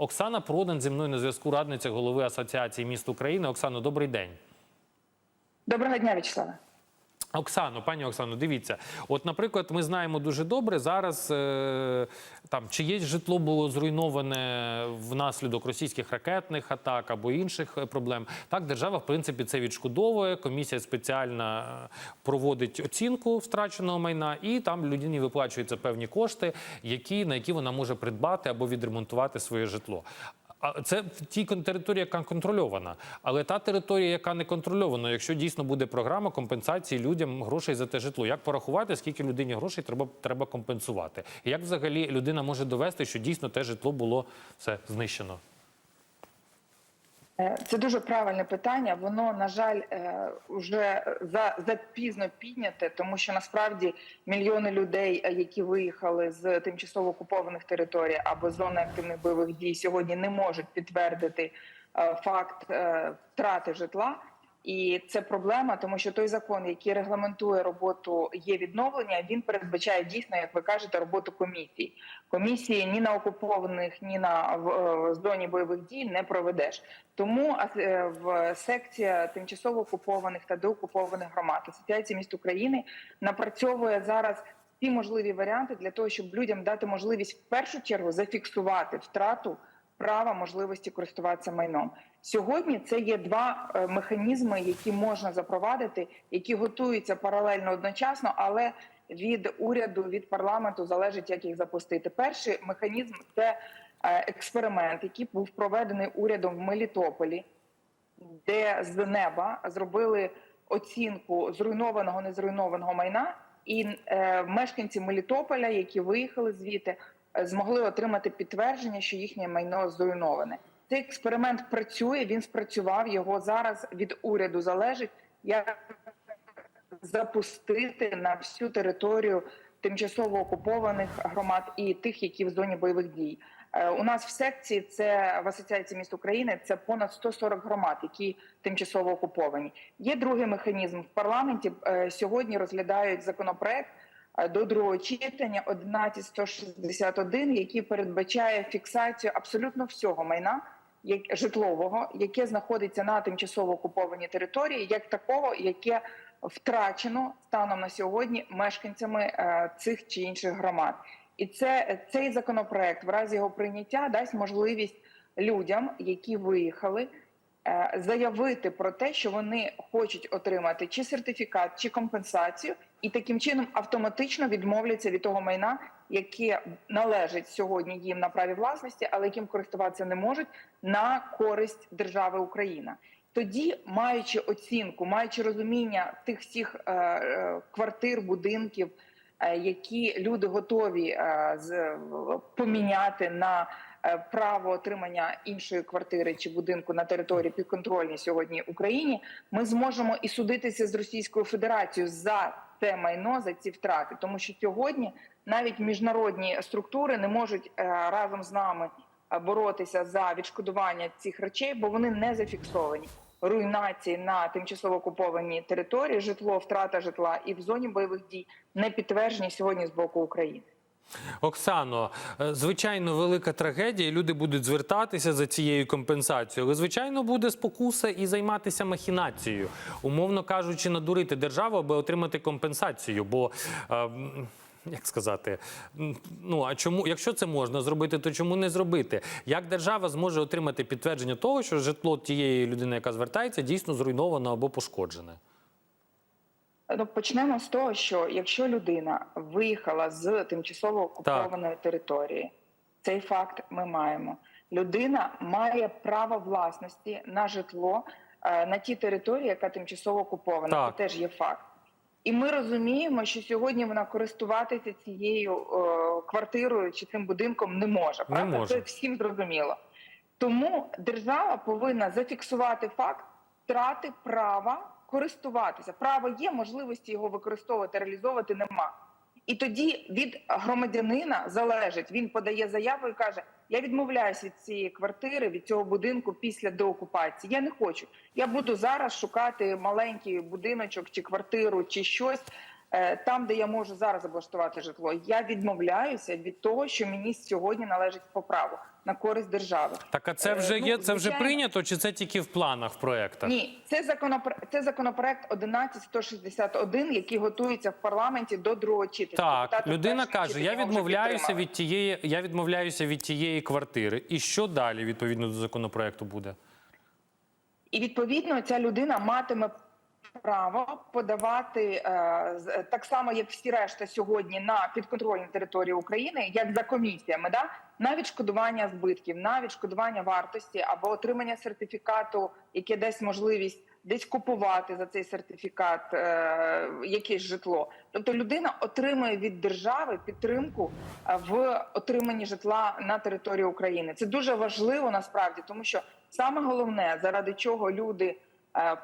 Оксана Продан зі мною на зв'язку радниця голови Асоціації міст України. Оксано, добрий день. Доброго дня, Вячеславе. Оксано, пані Оксано, дивіться, от, наприклад, ми знаємо дуже добре зараз, е, там чиєсь житло було зруйноване внаслідок російських ракетних атак або інших е, проблем. Так, держава, в принципі, це відшкодовує. Комісія спеціально е, проводить оцінку втраченого майна, і там людині виплачуються певні кошти, які, на які вона може придбати або відремонтувати своє житло. А це в тій території, яка контрольована. Але та територія, яка не контрольована, якщо дійсно буде програма компенсації людям грошей за те житло, як порахувати, скільки людині грошей треба, треба компенсувати? Як взагалі людина може довести, що дійсно те житло було все знищено? Е, Це дуже правильне питання. Воно, на жаль, е, вже за, запізно підняте, тому що насправді мільйони людей, е, які виїхали з тимчасово окупованих територій або зони активних бойових дій, сьогодні не можуть підтвердити е, факт е, втрати житла. І це проблема, тому що той закон, який регламентує роботу є відновлення, він передбачає дійсно, як ви кажете, роботу комісій. Комісії ні на окупованих, ні на в, е, зоні бойових дій не проведеш. Тому е, в секція тимчасово окупованих та деокупованих громад Асоціації міст України напрацьовує зараз всі можливі варіанти для того, щоб людям дати можливість в першу чергу зафіксувати втрату права можливості користуватися майном. Сьогодні це є два е, механізми, які можна запровадити, які готуються паралельно одночасно, але від уряду, від парламенту залежить, як їх запустити. Перший механізм це е, експеримент, який був проведений урядом в Мелітополі, де з неба зробили оцінку зруйнованого незруйнованого майна, і е, мешканці Мелітополя, які виїхали звідти, змогли отримати підтвердження, що їхнє майно зруйноване. Цей експеримент працює. Він спрацював. Його зараз від уряду залежить як запустити на всю територію тимчасово окупованих громад і тих, які в зоні бойових дій. Е, У нас в секції це в асоціації міст України. Це понад 140 громад, які тимчасово окуповані. Є другий механізм в парламенті. е, Сьогодні розглядають законопроект е, до другого читання 11161, який передбачає фіксацію абсолютно всього майна житлового, яке знаходиться на тимчасово окупованій території, як такого, яке втрачено станом на сьогодні мешканцями е, цих чи інших громад. І це цей законопроект, в разі його прийняття, дасть можливість людям, які виїхали, заявити про те, що вони хочуть отримати чи сертифікат, чи компенсацію, і таким чином автоматично відмовляться від того майна, яке належить сьогодні їм на праві власності, але яким користуватися не можуть на користь держави Україна. Тоді, маючи оцінку, маючи розуміння тих всіх е, е, квартир, будинків, е, які люди готові е, з, поміняти на е, право отримання іншої квартири чи будинку на території підконтрольній сьогодні Україні, ми зможемо і судитися з Російською Федерацією за те майно, за ці втрати, тому що сьогодні навіть міжнародні структури не можуть е, разом з нами е, боротися за відшкодування цих речей, бо вони не зафіксовані. Руйнації на тимчасово окупованій території, житло, втрата житла і в зоні бойових дій не підтверджені сьогодні з боку України. Оксано, е, звичайно, велика трагедія. Люди будуть звертатися за цією компенсацією. Але звичайно буде спокуса і займатися махінацією, умовно кажучи, надурити державу, аби отримати компенсацію. Бо е, як сказати, ну а чому, якщо це можна зробити, то чому не зробити? Як держава зможе отримати підтвердження того, що житло тієї людини, яка звертається, дійсно зруйновано або пошкоджене? Ну, почнемо з того, що якщо людина виїхала з тимчасово окупованої території, цей факт ми маємо. Людина має право власності на житло е, на тій території, яка тимчасово окупована. Так. Це теж є факт. І ми розуміємо, що сьогодні вона користуватися цією е, квартирою чи цим будинком не може. Не Правда? може. Це всім зрозуміло. Тому держава повинна зафіксувати факт втрати права користуватися. Право є, можливості його використовувати, реалізовувати нема. І тоді від громадянина залежить, він подає заяву і каже: Я відмовляюся від цієї квартири, від цього будинку після деокупації. Я не хочу. Я буду зараз шукати маленький будиночок чи квартиру, чи щось е, там, де я можу зараз облаштувати житло. Я відмовляюся від того, що мені сьогодні належить по праву. На користь держави. Так, а це Е, вже ну, є, це вже прийнято, чи це тільки в планах, в проєктах? Ні, це законопроект, це законопроект 11161, який готується в парламенті до другого читання. Так, Депутати людина каже: я відмовляюся від тієї, я відмовляюся від тієї квартири. І що далі відповідно до законопроекту буде? І відповідно ця людина матиме право подавати е, з- так само, як всі решта сьогодні на підконтрольній території України, як за комісіями, да на відшкодування збитків, на відшкодування вартості або отримання сертифікату, яке дасть можливість десь купувати за цей сертифікат е, якесь житло. Тобто людина отримує від держави підтримку е, в отриманні житла на території України. Це дуже важливо насправді, тому що саме головне, заради чого люди е,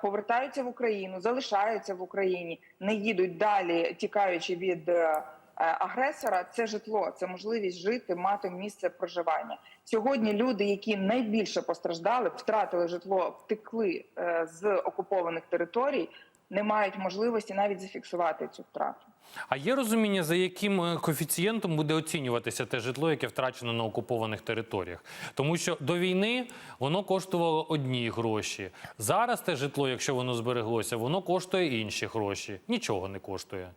повертаються в Україну, залишаються в Україні, не їдуть далі, тікаючи від. е, е, Агресора це житло, це можливість жити, мати місце проживання. Сьогодні люди, які найбільше постраждали, втратили житло, втекли е, з окупованих територій, не мають можливості навіть зафіксувати цю втрату. А є розуміння, за яким е, коефіцієнтом буде оцінюватися те житло, яке втрачено на окупованих територіях? Тому що до війни воно коштувало одні гроші. Зараз те житло, якщо воно збереглося, воно коштує інші гроші. Нічого не коштує.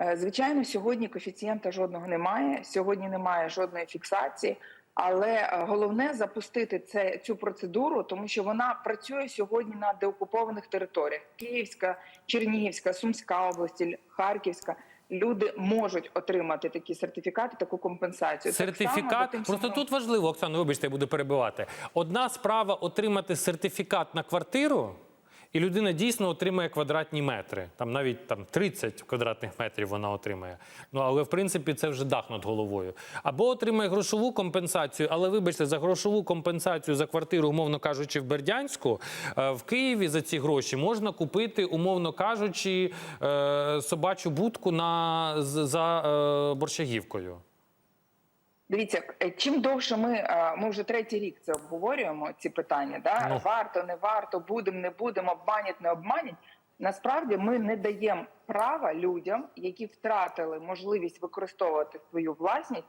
Е, Звичайно, сьогодні коефіцієнта жодного немає. Сьогодні немає жодної фіксації. Але е, головне запустити це цю процедуру, тому що вона працює сьогодні на деокупованих територіях: Київська, Чернігівська, Сумська області, Харківська. Люди можуть отримати такі сертифікати, таку компенсацію. Так само Сертифікат просто тут важливо, Оксано, вибачте, я буду перебивати. Одна справа отримати сертифікат на квартиру, і людина дійсно отримає квадратні метри. Там навіть там 30 квадратних метрів вона отримає. Ну але в принципі це вже дах над головою. Або отримає грошову компенсацію, але вибачте, за грошову компенсацію за квартиру, умовно кажучи, в Бердянську е, в Києві за ці гроші можна купити, умовно кажучи, е, собачу будку на за е, борщагівкою. Дивіться, е, чим довше ми, е, ми вже третій рік це обговорюємо, ці питання, да? Ну. варто, не варто, будемо, не будемо, обманять, не обманять. Насправді ми не даємо права людям, які втратили можливість використовувати свою власність,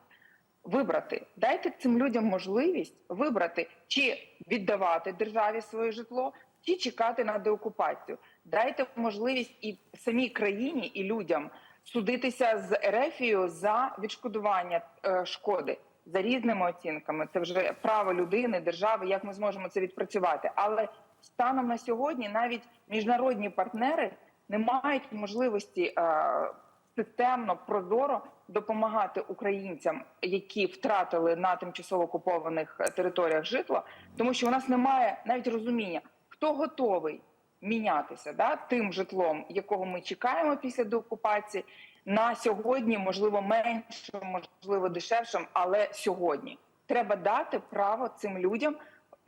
вибрати. Дайте цим людям можливість вибрати, чи віддавати державі своє житло, чи чекати на деокупацію. Дайте можливість і самій країні, і людям судитися з Ерефією за відшкодування е, шкоди за різними оцінками. Це вже право людини, держави, як ми зможемо це відпрацювати. Але станом на сьогодні навіть міжнародні партнери не мають можливості е, системно прозоро допомагати українцям, які втратили на тимчасово окупованих е, територіях житло, тому що у нас немає навіть розуміння, хто готовий мінятися да, тим житлом, якого ми чекаємо після деокупації, на сьогодні, можливо, меншим, можливо, дешевшим, але сьогодні треба дати право цим людям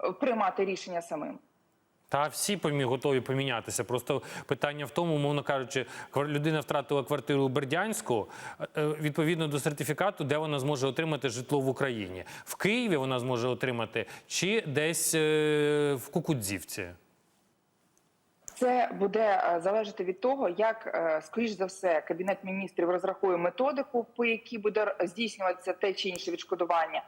е, приймати рішення самим. Та всі помі готові помінятися. Просто питання в тому, мовно кажучи, людина втратила квартиру у Бердянську е, е, відповідно до сертифікату, де вона зможе отримати житло в Україні. В Києві вона зможе отримати чи десь в Кукудзівці. Це буде е, залежати від того, як е, скоріш за все кабінет міністрів розрахує методику, по якій буде здійснюватися те чи інше відшкодування.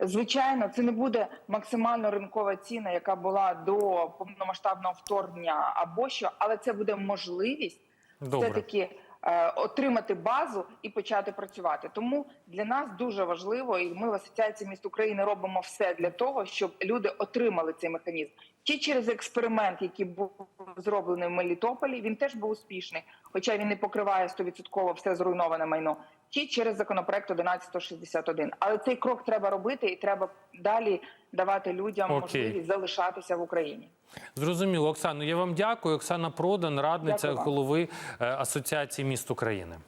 Звичайно, це не буде максимально ринкова ціна, яка була до повномасштабного вторгнення або що, але це буде можливість все таки е, отримати базу і почати працювати. Тому для нас дуже важливо, і ми в асоціації міст України робимо все для того, щоб люди отримали цей механізм. Чи через експеримент, який був зроблений в Мелітополі, він теж був успішний, хоча він не покриває 100% все зруйноване майно. Чи через законопроект 1161. Але цей крок треба робити, і треба далі давати людям Окей. можливість залишатися в Україні. Зрозуміло, Оксано. Я вам дякую. Оксана Продан, радниця Дякую голови е, Асоціації міст України.